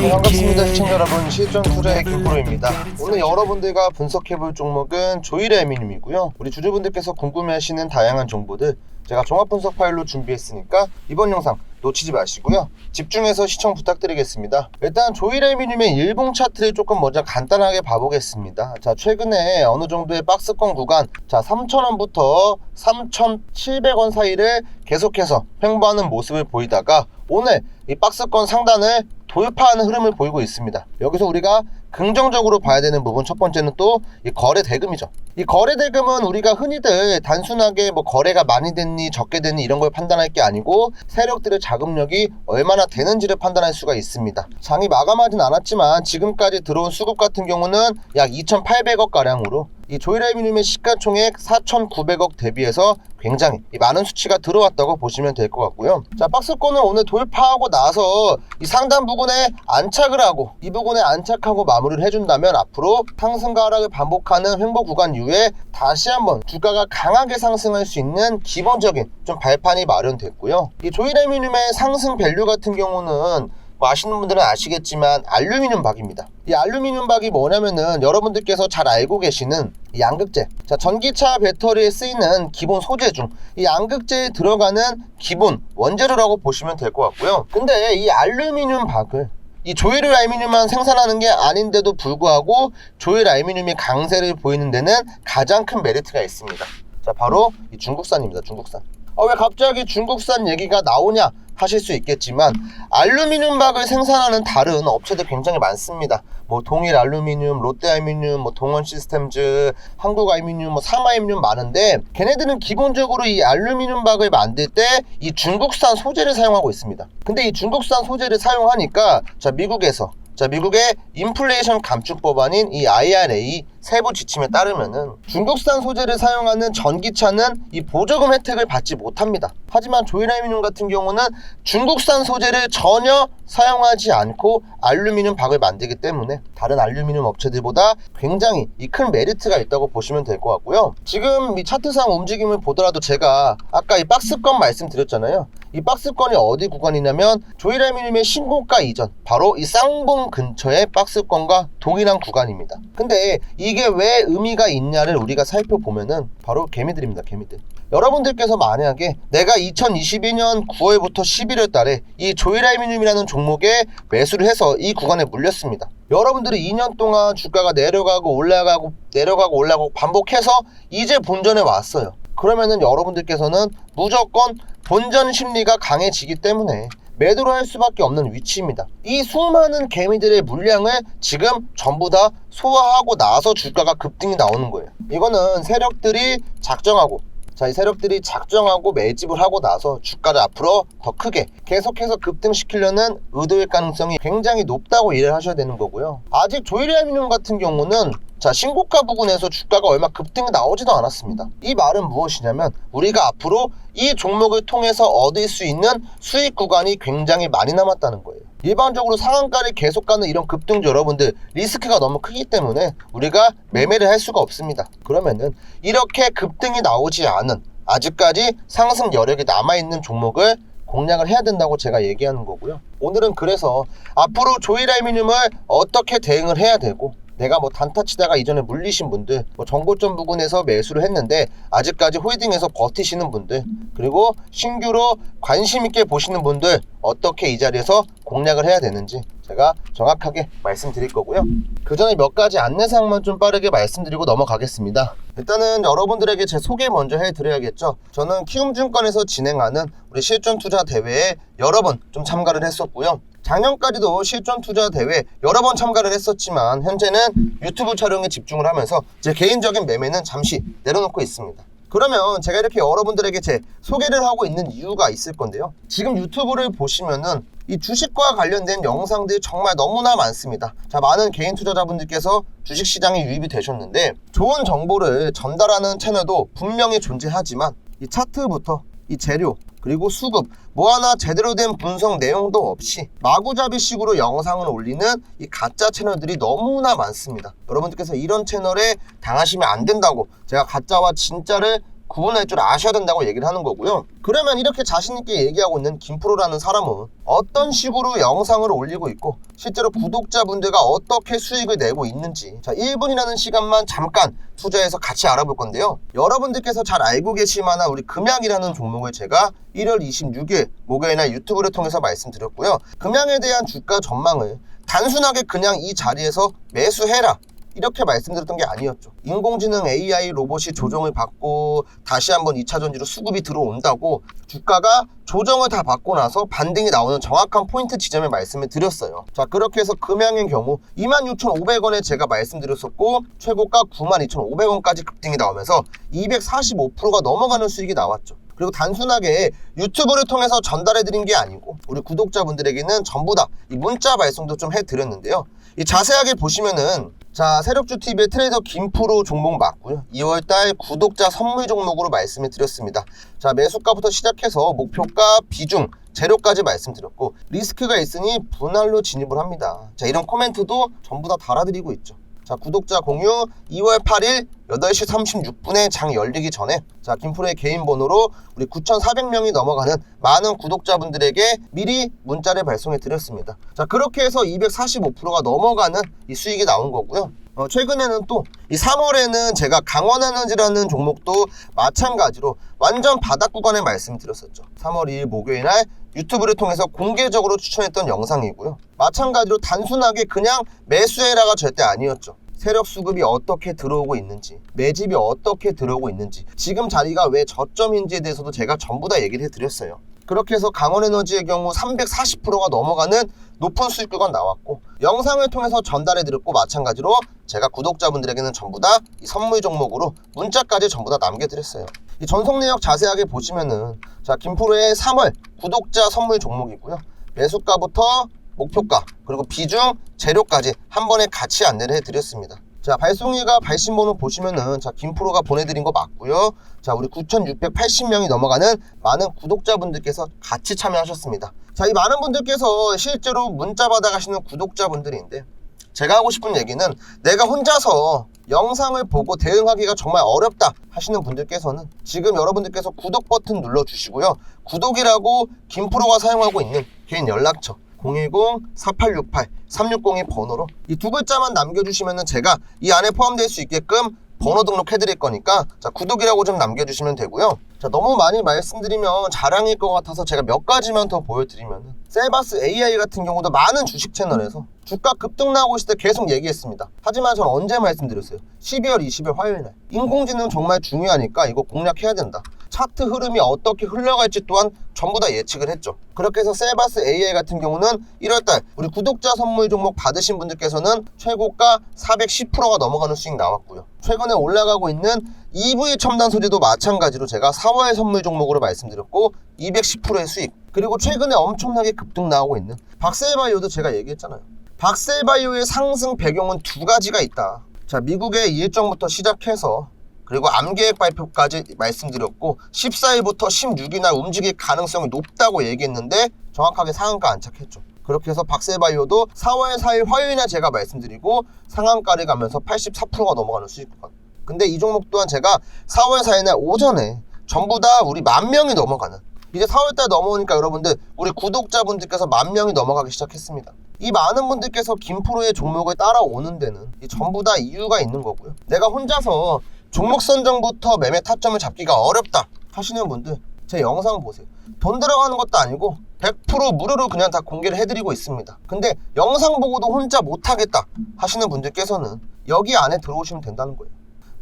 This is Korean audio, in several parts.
네, 반갑습니다 시청자 여러분. 실전 투자의 김프로입니다. 오늘 여러분들과 분석해볼 종목은 조이레미님이고요. 우리 주주분들께서 궁금해하시는 다양한 정보들 제가 종합 분석 파일로 준비했으니까 이번 영상 놓치지 마시고요. 집중해서 시청 부탁드리겠습니다. 일단 조이레미님의 일봉 차트를 조금 먼저 간단하게 봐보겠습니다. 자 최근에 어느 정도의 박스권 구간 자 3,000원부터 3,700원 사이를 계속해서 횡보하는 모습을 보이다가 오늘 이 박스권 상단을 돌파하는 흐름을 보이고 있습니다. 여기서 우리가 긍정적으로 봐야 되는 부분 첫 번째는 또 이 거래 대금이죠. 이 거래 대금은 우리가 흔히들 단순하게 뭐 거래가 많이 됐니 적게 됐니 이런 걸 판단할 게 아니고 세력들의 자금력이 얼마나 되는지를 판단할 수가 있습니다. 장이 마감하진 않았지만 지금까지 들어온 수급 같은 경우는 약 2,800억 가량으로 이 조이라이미님의 시가총액 4,900억 대비해서 굉장히 이 많은 수치가 들어왔다고 보시면 될 것 같고요. 자, 박스권을 오늘 돌파하고 나서 이 상단 부분에 안착을 하고 이 부분에 안착하고 마 무리를 해준다면 앞으로 상승과 하락을 반복하는 횡보 구간 이후에 다시 한번 주가가 강하게 상승할 수 있는 기본적인 좀 발판이 마련됐고요. 이 조이라이미님의 상승 밸류 같은 경우는 뭐 아시는 분들은 아시겠지만 알루미늄 박입니다. 이 알루미늄 박이 뭐냐면은 여러분들께서 잘 알고 계시는 이 양극재. 자, 전기차 배터리에 쓰이는 기본 소재 중 이 양극재에 들어가는 기본 원재료라고 보시면 될 것 같고요. 근데 이 알루미늄 박을 이 조일 알루미늄만 생산하는 게 아닌데도 불구하고 조일 알루미늄이 강세를 보이는 데는 가장 큰 메리트가 있습니다. 자, 바로 이 중국산입니다. 중국산. 어, 왜 갑자기 중국산 얘기가 나오냐 하실 수 있겠지만 알루미늄 박을 생산하는 다른 업체들 굉장히 많습니다. 뭐 동일 알루미늄, 롯데 알루미늄, 뭐 동원 시스템즈, 한국 알루미늄, 뭐 삼화 알루미늄 많은데 걔네들은 기본적으로 이 알루미늄 박을 만들 때 이 중국산 소재를 사용하고 있습니다. 근데 이 중국산 소재를 사용하니까 자 미국에서 자, 미국의 인플레이션 감축 법안인 이 IRA 세부 지침에 따르면은 중국산 소재를 사용하는 전기차는 이 보조금 혜택을 받지 못합니다. 하지만 조일알루미늄 같은 경우는 중국산 소재를 전혀 사용하지 않고 알루미늄 박을 만들기 때문에 다른 알루미늄 업체들보다 굉장히 이 큰 메리트가 있다고 보시면 될 것 같고요. 지금 이 차트상 움직임을 보더라도 제가 아까 이 박스권 말씀드렸잖아요. 이 박스권이 어디 구간이냐면 조일알루미늄의 신고가 이전 바로 이 쌍봉 근처의 박스권과 동일한 구간입니다. 근데 이게 왜 의미가 있냐를 우리가 살펴보면은 바로 개미들입니다. 개미들. 여러분들께서 만약에 내가 2022년 9월부터 11월 달에 이 조일알루미늄이라는 종목에 매수를 해서 이 구간에 물렸습니다. 여러분들이 2년 동안 주가가 내려가고 올라가고 내려가고 올라가고 반복해서 이제 본전에 왔어요. 그러면은 여러분들께서는 무조건 본전 심리가 강해지기 때문에 매도를 할 수밖에 없는 위치입니다. 이 수많은 개미들의 물량을 지금 전부 다 소화하고 나서 주가가 급등이 나오는 거예요. 이거는 세력들이 작정하고 자, 이 세력들이 작정하고 매집을 하고 나서 주가를 앞으로 더 크게 계속해서 급등시키려는 의도의 가능성이 굉장히 높다고 이해를 하셔야 되는 거고요. 아직 조일알루미늄 같은 경우는 자, 신고가 부근에서 주가가 얼마 급등이 나오지도 않았습니다. 이 말은 무엇이냐면 우리가 앞으로 이 종목을 통해서 얻을 수 있는 수익 구간이 굉장히 많이 남았다는 거예요. 일반적으로 상한가를 계속 가는 이런 급등주 여러분들 리스크가 너무 크기 때문에 우리가 매매를 할 수가 없습니다. 그러면은 이렇게 급등이 나오지 않은 아직까지 상승 여력이 남아있는 종목을 공략을 해야 된다고 제가 얘기하는 거고요. 오늘은 그래서 앞으로 조일알루미늄을 어떻게 대응을 해야 되고 내가 뭐 단타 치다가 이전에 물리신 분들, 뭐 정고점 부근에서 매수를 했는데 아직까지 홀딩해서 버티시는 분들, 그리고 신규로 관심 있게 보시는 분들 어떻게 이 자리에서 공략을 해야 되는지 제가 정확하게 말씀드릴 거고요. 그 전에 몇 가지 안내사항만 좀 빠르게 말씀드리고 넘어가겠습니다. 일단은 여러분들에게 제 소개 먼저 해드려야겠죠. 저는 키움증권에서 진행하는 우리 실전 투자 대회에 여러 번 좀 참가를 했었고요. 작년까지도 실전 투자 대회 여러 번 참가를 했었지만 현재는 유튜브 촬영에 집중을 하면서 제 개인적인 매매는 잠시 내려놓고 있습니다. 그러면 제가 이렇게 여러분들에게 제 소개를 하고 있는 이유가 있을 건데요. 지금 유튜브를 보시면은 이 주식과 관련된 영상들이 정말 너무나 많습니다. 자, 많은 개인 투자자분들께서 주식 시장에 유입이 되셨는데 좋은 정보를 전달하는 채널도 분명히 존재하지만 이 차트부터 이 재료 그리고 수급 뭐 하나 제대로 된 분석 내용도 없이 마구잡이식으로 영상을 올리는 이 가짜 채널들이 너무나 많습니다. 여러분들께서 이런 채널에 당하시면 안 된다고 제가 가짜와 진짜를 구분할 줄 아셔야 된다고 얘기를 하는 거고요. 그러면 이렇게 자신있게 얘기하고 있는 김프로라는 사람은 어떤 식으로 영상을 올리고 있고 실제로 구독자분들과 어떻게 수익을 내고 있는지 자 1분이라는 시간만 잠깐 투자해서 같이 알아볼 건데요. 여러분들께서 잘 알고 계실 만한 우리 금양이라는 종목을 제가 1월 26일 목요일날 유튜브를 통해서 말씀드렸고요. 금양에 대한 주가 전망을 단순하게 그냥 이 자리에서 매수해라 이렇게 말씀드렸던 게 아니었죠. 인공지능 AI 로봇이 조정을 받고 다시 한번 2차 전지로 수급이 들어온다고 주가가 조정을 다 받고 나서 반등이 나오는 정확한 포인트 지점에 말씀을 드렸어요. 자, 그렇게 해서 금양의 경우 26,500원에 제가 말씀드렸었고 최고가 92,500원까지 급등이 나오면서 245%가 넘어가는 수익이 나왔죠. 그리고 단순하게 유튜브를 통해서 전달해 드린 게 아니고 우리 구독자분들에게는 전부 다 이 문자 발송도 좀 해 드렸는데요. 이 자세하게 보시면은 자 세력주 TV의 트레이더 김프로 종목 맞고요. 2월달 구독자 선물 종목으로 말씀을 드렸습니다. 자 매수가부터 시작해서 목표가 비중 재료까지 말씀드렸고 리스크가 있으니 분할로 진입을 합니다. 자 이런 코멘트도 전부 다 달아드리고 있죠. 자 구독자 공유 2월 8일 8시 36분에 장 열리기 전에 자 김프로의 개인 번호로 우리 9,400명이 넘어가는 많은 구독자분들에게 미리 문자를 발송해 드렸습니다. 자 그렇게 해서 245%가 넘어가는 이 수익이 나온 거고요. 어, 최근에는 또 이 3월에는 제가 강원에너지라는 종목도 마찬가지로 완전 바닥 구간에 말씀드렸었죠. 3월 2일 목요일 날 유튜브를 통해서 공개적으로 추천했던 영상이고요. 마찬가지로 단순하게 그냥 매수해라가 절대 아니었죠. 세력 수급이 어떻게 들어오고 있는지, 매집이 어떻게 들어오고 있는지, 지금 자리가 왜 저점인지에 대해서도 제가 전부 다 얘기를 해드렸어요. 그렇게 해서 강원에너지의 경우 340%가 넘어가는 높은 수익 구간 나왔고 영상을 통해서 전달해 드렸고 마찬가지로 제가 구독자분들에게는 전부 다 이 선물 종목으로 문자까지 전부 다 남겨드렸어요. 이 전송 내역 자세하게 보시면은 자 김프로의 3월 구독자 선물 종목이고요. 매수가부터 목표가 그리고 비중 재료까지 한 번에 같이 안내를 해드렸습니다. 자 발송일과 발신번호 보시면은 자 김프로가 보내드린 거 맞고요. 자 우리 9,680명이 넘어가는 많은 구독자분들께서 같이 참여하셨습니다. 자 이 많은 분들께서 실제로 문자 받아가시는 구독자분들인데 제가 하고 싶은 얘기는 내가 혼자서 영상을 보고 대응하기가 정말 어렵다 하시는 분들께서는 지금 여러분들께서 구독 버튼 눌러주시고요. 구독이라고 김프로가 사용하고 있는 개인 연락처 010-4868-360의 번호로 이 두 글자만 남겨주시면 제가 이 안에 포함될 수 있게끔 번호 등록해 드릴 거니까 자 구독이라고 좀 남겨주시면 되고요. 자 너무 많이 말씀드리면 자랑일 것 같아서 제가 몇 가지만 더 보여드리면 셀바스 AI 같은 경우도 많은 주식 채널에서 주가 급등 나오고 있을 때 계속 얘기했습니다. 하지만 저는 언제 말씀드렸어요? 12월 20일 화요일 날. 인공지능 정말 중요하니까 이거 공략해야 된다 차트 흐름이 어떻게 흘러갈지 또한 전부 다 예측을 했죠. 그렇게 해서 셀바스 AI 같은 경우는 1월달 우리 구독자 선물 종목 받으신 분들께서는 최고가 410%가 넘어가는 수익 나왔고요. 최근에 올라가고 있는 EV 첨단 소재도 마찬가지로 제가 4월 선물 종목으로 말씀드렸고 210%의 수익 그리고 최근에 엄청나게 급등 나오고 있는 박셀바이오도 제가 얘기했잖아요. 박셀바이오의 상승 배경은 두 가지가 있다. 자 미국의 일정부터 시작해서 그리고 암계획 발표까지 말씀드렸고 14일부터 16일 날 움직일 가능성이 높다고 얘기했는데 정확하게 상한가 안착했죠. 그렇게 해서 박셀바이오도 4월 4일 화요일 날 제가 말씀드리고 상한가를 가면서 84%가 넘어가는 수익 구간. 근데 이 종목 또한 제가 4월 4일 날 오전에 전부 다 우리 만 명이 넘어가는 이제 4월달 넘어오니까 여러분들 우리 구독자분들께서 만 명이 넘어가기 시작했습니다. 이 많은 분들께서 김프로의 종목을 따라오는 데는 이 전부 다 이유가 있는 거고요. 내가 혼자서 종목 선정부터 매매 타점을 잡기가 어렵다 하시는 분들 제 영상 보세요. 돈 들어가는 것도 아니고 100% 무료로 그냥 다 공개를 해드리고 있습니다. 근데 영상 보고도 혼자 못하겠다 하시는 분들께서는 여기 안에 들어오시면 된다는 거예요.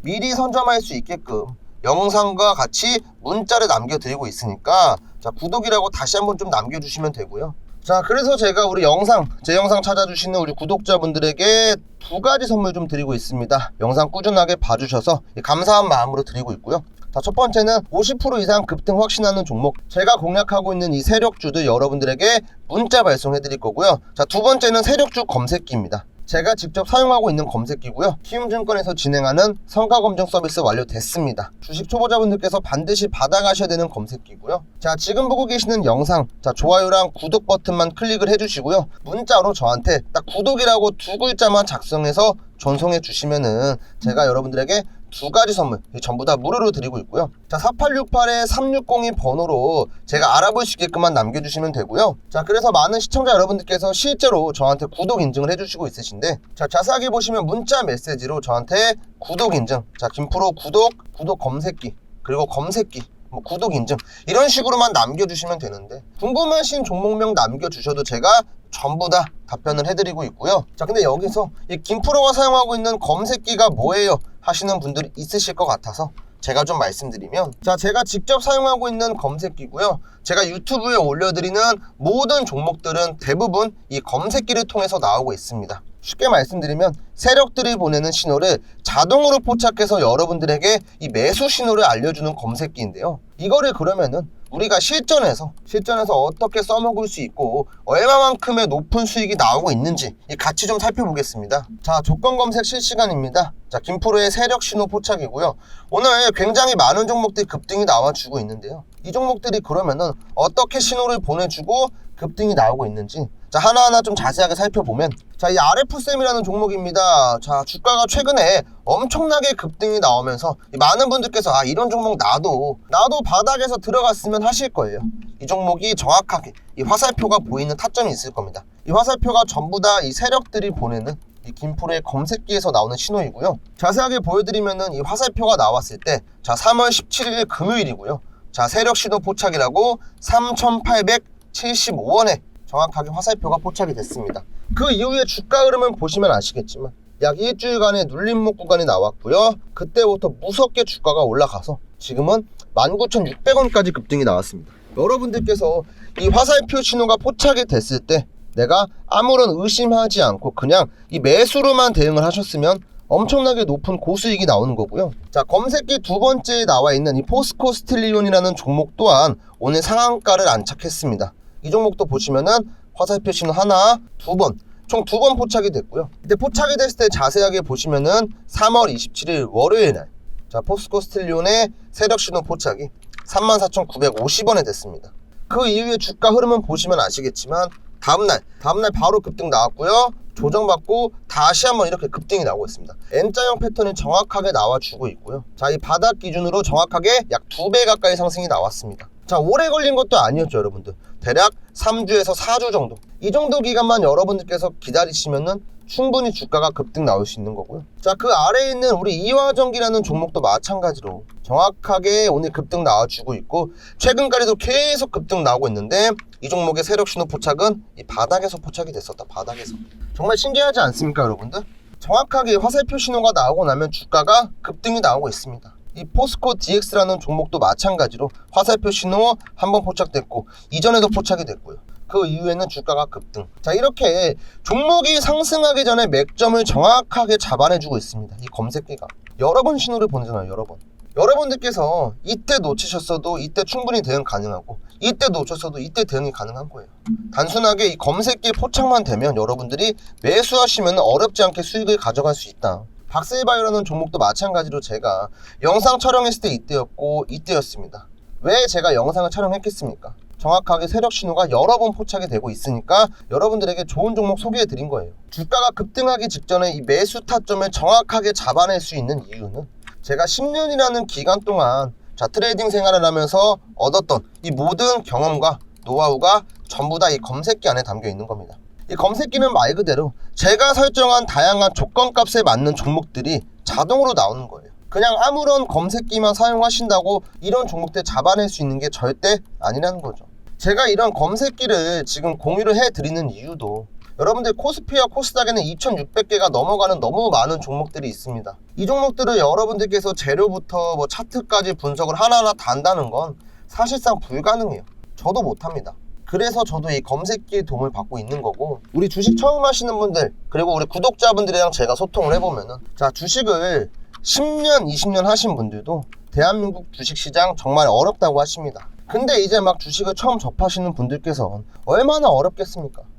미리 선점할 수 있게끔 영상과 같이 문자를 남겨드리고 있으니까 자 구독이라고 다시 한번 좀 남겨주시면 되고요. 자 그래서 제가 우리 영상 제 영상 찾아주시는 우리 구독자분들에게 두 가지 선물 좀 드리고 있습니다. 영상 꾸준하게 봐주셔서 감사한 마음으로 드리고 있고요. 자, 첫 번째는 50% 이상 급등 확신하는 종목. 제가 공략하고 있는 이 세력주들 여러분들에게 문자 발송해 드릴 거고요. 자 두 번째는 세력주 검색기입니다 제가 직접 사용하고 있는 검색기고요. 키움증권에서 진행하는 성과 검증 서비스 완료됐습니다. 주식 초보자분들께서 반드시 받아가셔야 되는 검색기고요. 자, 지금 보고 계시는 영상, 자, 좋아요랑 구독 버튼만 클릭을 해주시고요. 문자로 저한테 딱 구독이라고 두 글자만 작성해서 전송해 주시면은 제가 여러분들에게 두 가지 선물 이 전부 다 무료로 드리고 있고요. 자, 4868에 360이 번호로 제가 알아볼 수 있게끔만 남겨주시면 되고요. 자, 그래서 많은 시청자 여러분들께서 실제로 저한테 구독 인증을 해주시고 있으신데, 자, 자세하게 보시면 문자 메시지로 저한테 구독 인증, 자, 김프로 구독, 구독 검색기, 그리고 검색기, 뭐 구독 인증 이런 식으로만 남겨주시면 되는데 궁금하신 종목명 남겨주셔도 제가 전부 다 답변을 해드리고 있고요. 자, 근데 여기서 이 김프로가 사용하고 있는 검색기가 뭐예요? 하시는 분들이 있으실 것 같아서 제가 좀 말씀드리면 자 제가 직접 사용하고 있는 검색기고요 제가 유튜브에 올려드리는 모든 종목들은 대부분 이 검색기를 통해서 나오고 있습니다 쉽게 말씀드리면 세력들이 보내는 신호를 자동으로 포착해서 여러분들에게 이 매수 신호를 알려주는 검색기인데요 이거를 그러면은 우리가 실전에서 실전에서 어떻게 써먹을 수 있고 얼마만큼의 높은 수익이 나오고 있는지 이 같이 좀 살펴보겠습니다. 자 조건 검색 실시간입니다. 자 김프로의 세력 신호 포착이고요. 오늘 굉장히 많은 종목들이 급등이 나와주고 있는데요. 이 종목들이 그러면은 어떻게 신호를 보내주고 급등이 나오고 있는지 자 하나하나 좀 자세하게 살펴보면 자 이 RF쌤이라는 종목입니다. 자 주가가 최근에 엄청나게 급등이 나오면서 이 많은 분들께서 아 이런 종목 나도 나도 바닥에서 들어갔으면 하실 거예요. 이 종목이 정확하게 이 화살표가 보이는 타점이 있을 겁니다. 이 화살표가 전부 다 이 세력들이 보내는 이 김프로의 검색기에서 나오는 신호이고요. 자세하게 보여드리면은 이 화살표가 나왔을 때, 자 3월 17일 금요일이고요. 자 세력 신호 포착이라고 3,875원에 정확하게 화살표가 포착이 됐습니다. 그 이후에 주가 흐름을 보시면 아시겠지만 약 일주일간의 눌림목 구간이 나왔고요. 그때부터 무섭게 주가가 올라가서 지금은 19,600원까지 급등이 나왔습니다. 여러분들께서 이 화살표 신호가 포착이 됐을 때 내가 아무런 의심하지 않고 그냥 이 매수로만 대응을 하셨으면 엄청나게 높은 고수익이 나오는 거고요. 자, 검색기 두 번째에 나와 있는 이 포스코 스틸리온이라는 종목 또한 오늘 상한가를 안착했습니다. 이 종목도 보시면은 화살표 신호 하나, 두 번, 총 두 번 포착이 됐고요. 근데 포착이 됐을 때 자세하게 보시면은 3월 27일 월요일 날, 자, 포스코 스틸리온의 세력 신호 포착이 34,950원에 됐습니다. 그 이후에 주가 흐름은 보시면 아시겠지만 다음날, 다음날 바로 급등 나왔고요. 조정받고 다시 한번 이렇게 급등이 나오고 있습니다. N자형 패턴이 정확하게 나와주고 있고요. 자, 이 바닥 기준으로 정확하게 약 두 배 가까이 상승이 나왔습니다. 자, 오래 걸린 것도 아니었죠, 여러분들. 대략 3주에서 4주 정도. 이 정도 기간만 여러분들께서 기다리시면은 충분히 주가가 급등 나올 수 있는 거고요. 자, 그 아래에 있는 우리 이화전기라는 종목도 마찬가지로 정확하게 오늘 급등 나와주고 있고, 최근까지도 계속 급등 나오고 있는데, 이 종목의 세력 신호 포착은 이 바닥에서 포착이 됐었다, 바닥에서. 정말 신기하지 않습니까, 여러분들? 정확하게 화살표 신호가 나오고 나면 주가가 급등이 나오고 있습니다. 이 포스코 DX라는 종목도 마찬가지로 화살표 신호 한 번 포착됐고 이전에도 포착이 됐고요. 그 이후에는 주가가 급등. 자 이렇게 종목이 상승하기 전에 맥점을 정확하게 잡아내주고 있습니다. 이 검색기가 여러 번 신호를 보내잖아요. 여러 번. 여러분들께서 이때 놓치셨어도 이때 충분히 대응 가능하고 이때 놓쳤어도 이때 대응이 가능한 거예요. 단순하게 이 검색기 포착만 되면 여러분들이 매수하시면 어렵지 않게 수익을 가져갈 수 있다. 박세바이오라는 종목도 마찬가지로 제가 영상 촬영했을 때 이때였고 이때였습니다. 왜 제가 영상을 촬영했겠습니까? 정확하게 세력 신호가 여러 번 포착이 되고 있으니까 여러분들에게 좋은 종목 소개해 드린 거예요. 주가가 급등하기 직전에 이 매수 타점을 정확하게 잡아낼 수 있는 이유는 제가 10년이라는 기간 동안 자 트레이딩 생활을 하면서 얻었던 이 모든 경험과 노하우가 전부 다 이 검색기 안에 담겨 있는 겁니다. 이 검색기는 말 그대로 제가 설정한 다양한 조건 값에 맞는 종목들이 자동으로 나오는 거예요. 그냥 아무런 검색기만 사용하신다고 이런 종목들 잡아낼 수 있는 게 절대 아니라는 거죠. 제가 이런 검색기를 지금 공유를 해드리는 이유도 여러분들 코스피와 코스닥에는 2600개가 넘어가는 너무 많은 종목들이 있습니다. 이 종목들을 여러분들께서 재료부터 뭐 차트까지 분석을 하나하나 다 한다는 건 사실상 불가능해요. 저도 못합니다. 그래서 저도 이 검색기의 도움을 받고 있는 거고 우리 주식 처음 하시는 분들 그리고 우리 구독자분들이랑 제가 소통을 해보면은 자 주식을 10년 20년 하신 분들도 대한민국 주식시장 정말 어렵다고 하십니다 근데 이제 막 주식을 처음 접하시는 분들께서 얼마나 어렵겠습니까 예?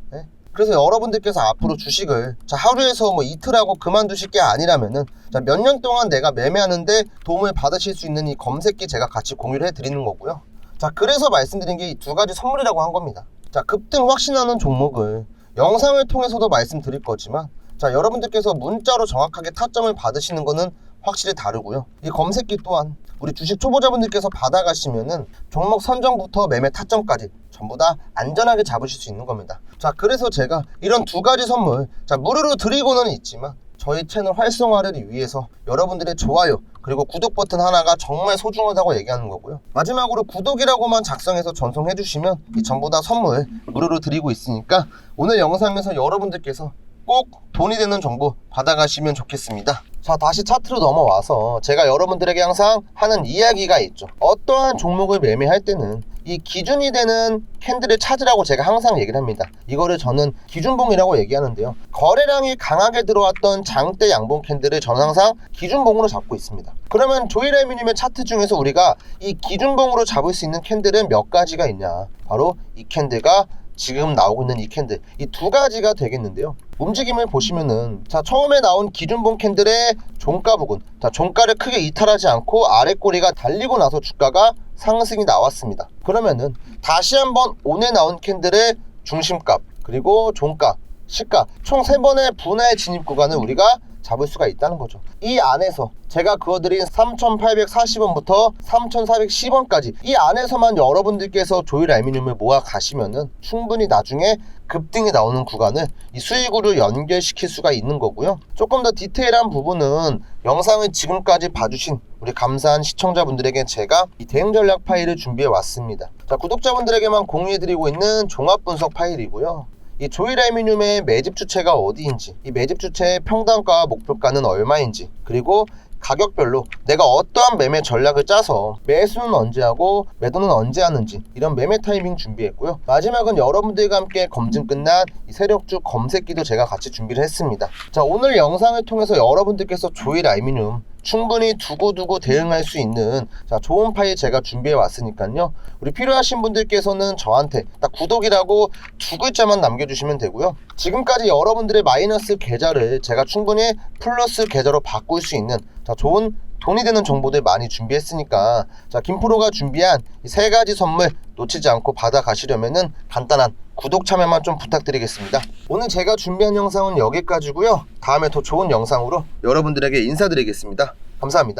그래서 여러분들께서 앞으로 주식을 자 하루에서 뭐 이틀 하고 그만두실 게 아니라면은 자몇 년 동안 내가 매매하는데 도움을 받으실 수 있는 이 검색기 제가 같이 공유를 해드리는 거고요. 자 그래서 말씀드린 게 이 두 가지 선물이라고 한 겁니다. 자 급등 확신하는 종목을 영상을 통해서도 말씀드릴 거지만 자 여러분들께서 문자로 정확하게 타점을 받으시는 거는 확실히 다르고요. 이 검색기 또한 우리 주식 초보자분들께서 받아가시면은 종목 선정부터 매매 타점까지 전부 다 안전하게 잡으실 수 있는 겁니다. 자, 그래서 제가 이런 두 가지 선물, 자, 무료로 드리고는 있지만 저희 채널 활성화를 위해서 여러분들의 좋아요 그리고 구독 버튼 하나가 정말 소중하다고 얘기하는 거고요. 마지막으로 구독이라고만 작성해서 전송해 주시면 이 전부 다 선물 무료로 드리고 있으니까 오늘 영상에서 여러분들께서 꼭 돈이 되는 정보 받아가시면 좋겠습니다. 자, 다시 차트로 넘어와서 제가 여러분들에게 항상 하는 이야기가 있죠. 어떠한 종목을 매매할 때는 이 기준이 되는 캔들을 찾으라고 제가 항상 얘기를 합니다. 이거를 저는 기준봉이라고 얘기하는데요. 거래량이 강하게 들어왔던 장대 양봉 캔들을 저는 항상 기준봉으로 잡고 있습니다. 그러면 조이레미님의 차트 중에서 우리가 이 기준봉으로 잡을 수 있는 캔들은 몇 가지가 있냐? 바로 이 캔들과 지금 나오고 있는 이 캔들 이 두 가지가 되겠는데요. 움직임을 보시면은 자 처음에 나온 기준봉 캔들의 종가 부분 자 종가를 크게 이탈하지 않고 아래 꼬리가 달리고 나서 주가가 상승이 나왔습니다. 그러면은 다시 한번 오늘 나온 캔들의 중심값 그리고 종가 시가 총세 번의 분할 진입 구간을 우리가 잡을 수가 있다는 거죠. 이 안에서 제가 그어드린 3,840원부터 3,410원까지 이 안에서만 여러분들께서 조일 알미늄을 모아 가시면은 충분히 나중에 급등이 나오는 구간을 이 수익으로 연결시킬 수가 있는 거고요. 조금 더 디테일한 부분은 영상을 지금까지 봐주신 우리 감사한 시청자분들에게 제가 이 대응 전략 파일을 준비해 왔습니다. 자, 구독자분들에게만 공유해드리고 있는 종합 분석 파일이고요. 이 조일 알미늄의 매집 주체가 어디인지, 이 매집 주체의 평단가와 목표가는 얼마인지, 그리고 가격별로 내가 어떠한 매매 전략을 짜서 매수는 언제 하고 매도는 언제 하는지 이런 매매 타이밍 준비했고요. 마지막은 여러분들과 함께 검증 끝난 이 세력주 검색기도 제가 같이 준비를 했습니다. 자 오늘 영상을 통해서 여러분들께서 조일 알미늄 충분히 두고두고 대응할 수 있는 자, 좋은 파일 제가 준비해 왔으니까요. 우리 필요하신 분들께서는 저한테 딱 구독이라고 두 글자만 남겨주시면 되고요. 지금까지 여러분들의 마이너스 계좌를 제가 충분히 플러스 계좌로 바꿀 수 있는 자, 좋은 돈이 되는 정보들 많이 준비했으니까 자 김프로가 준비한 이세 가지 선물 놓치지 않고 받아가시려면은 간단한 구독 참여만 좀 부탁드리겠습니다. 오늘 제가 준비한 영상은 여기까지고요. 다음에 더 좋은 영상으로 여러분들에게 인사드리겠습니다. 감사합니다.